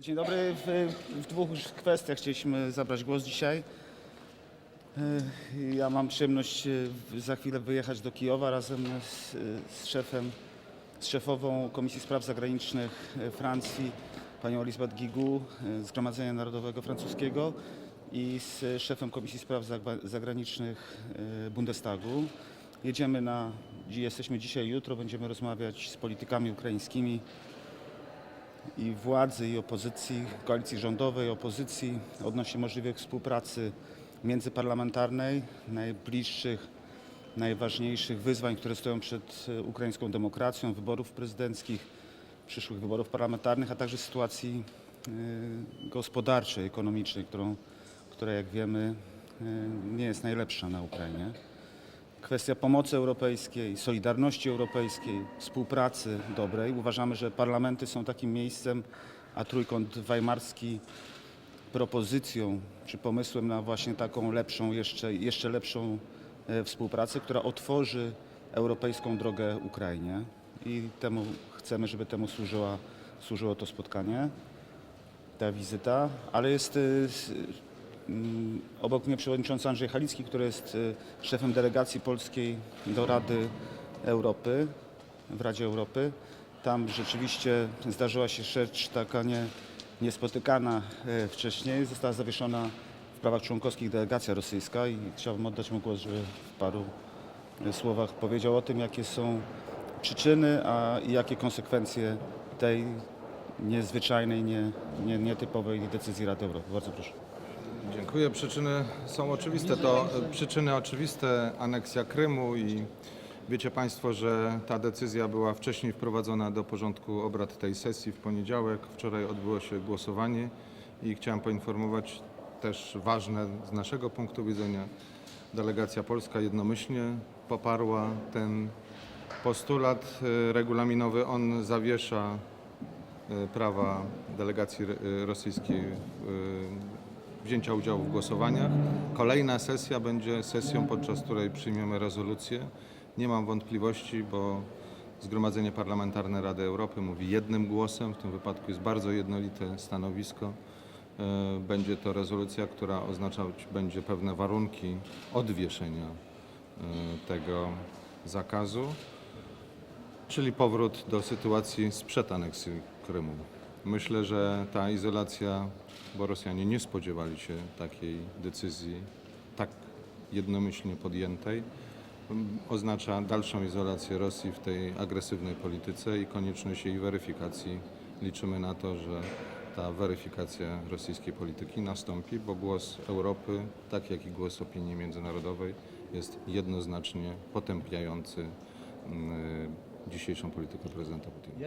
Dzień dobry. W, w dwóch kwestiach chcieliśmy zabrać głos dzisiaj. E, Ja mam przyjemność e, za chwilę wyjechać do Kijowa razem z, z szefem, z szefową Komisji Spraw Zagranicznych e, Francji, panią Elisabeth Guigou e, Zgromadzenia Narodowego Francuskiego i z szefem Komisji Spraw Zagranicznych e, Bundestagu. Jedziemy na, jesteśmy dzisiaj jutro, będziemy rozmawiać z politykami ukraińskimi i władzy, i opozycji, koalicji rządowej, opozycji odnośnie możliwej współpracy międzyparlamentarnej, najbliższych, najważniejszych wyzwań, które stoją przed e, ukraińską demokracją, wyborów prezydenckich, przyszłych wyborów parlamentarnych, a także sytuacji e, gospodarczej, ekonomicznej, którą, która jak wiemy e, nie jest najlepsza na Ukrainie kwestia pomocy europejskiej, solidarności europejskiej, współpracy dobrej. Uważamy, że parlamenty są takim miejscem, a trójkąt weimarski propozycją czy pomysłem na właśnie taką lepszą, jeszcze, jeszcze lepszą e, współpracę, która otworzy europejską drogę Ukrainie i temu chcemy, żeby temu służyła, służyło to spotkanie, ta wizyta, ale jest Mm, Obok mnie przewodniczący Andrzej Halicki, który jest y, szefem delegacji polskiej do Rady Europy, w Radzie Europy. Tam rzeczywiście zdarzyła się rzecz taka nie, niespotykana e, wcześniej. Została zawieszona w prawach członkowskich delegacja rosyjska i chciałbym oddać mu głos, żeby w paru e, słowach powiedział o tym, jakie są przyczyny a i jakie konsekwencje tej niezwyczajnej, nie, nie, nietypowej decyzji Rady Europy. Bardzo proszę. Dziękuję. Przyczyny są oczywiste. To e, przyczyny oczywiste aneksja Krymu i wiecie Państwo, że ta decyzja była wcześniej wprowadzona do porządku obrad tej sesji w poniedziałek. Wczoraj odbyło się głosowanie i chciałem poinformować też ważne z naszego punktu widzenia. Delegacja polska jednomyślnie poparła ten postulat e, regulaminowy. On zawiesza e, prawa delegacji rosyjskiej wzięcia udziału w głosowaniach. Kolejna sesja będzie sesją, podczas której przyjmiemy rezolucję. Nie mam wątpliwości, bo Zgromadzenie Parlamentarne Rady Europy mówi jednym głosem, w tym wypadku jest bardzo jednolite stanowisko. E, Będzie to rezolucja, która oznaczać będzie pewne warunki odwieszenia e, tego zakazu czyli powrót do sytuacji sprzed aneksji Krymu. Myślę, że ta izolacja, bo Rosjanie nie spodziewali się takiej decyzji tak jednomyślnie podjętej, oznacza dalszą izolację Rosji w tej agresywnej polityce i konieczność jej weryfikacji. Liczymy na to, że ta weryfikacja rosyjskiej polityki nastąpi, bo głos Europy, tak jak i głos opinii międzynarodowej, jest jednoznacznie potępiający mm, dzisiejszą politykę prezydenta Putina.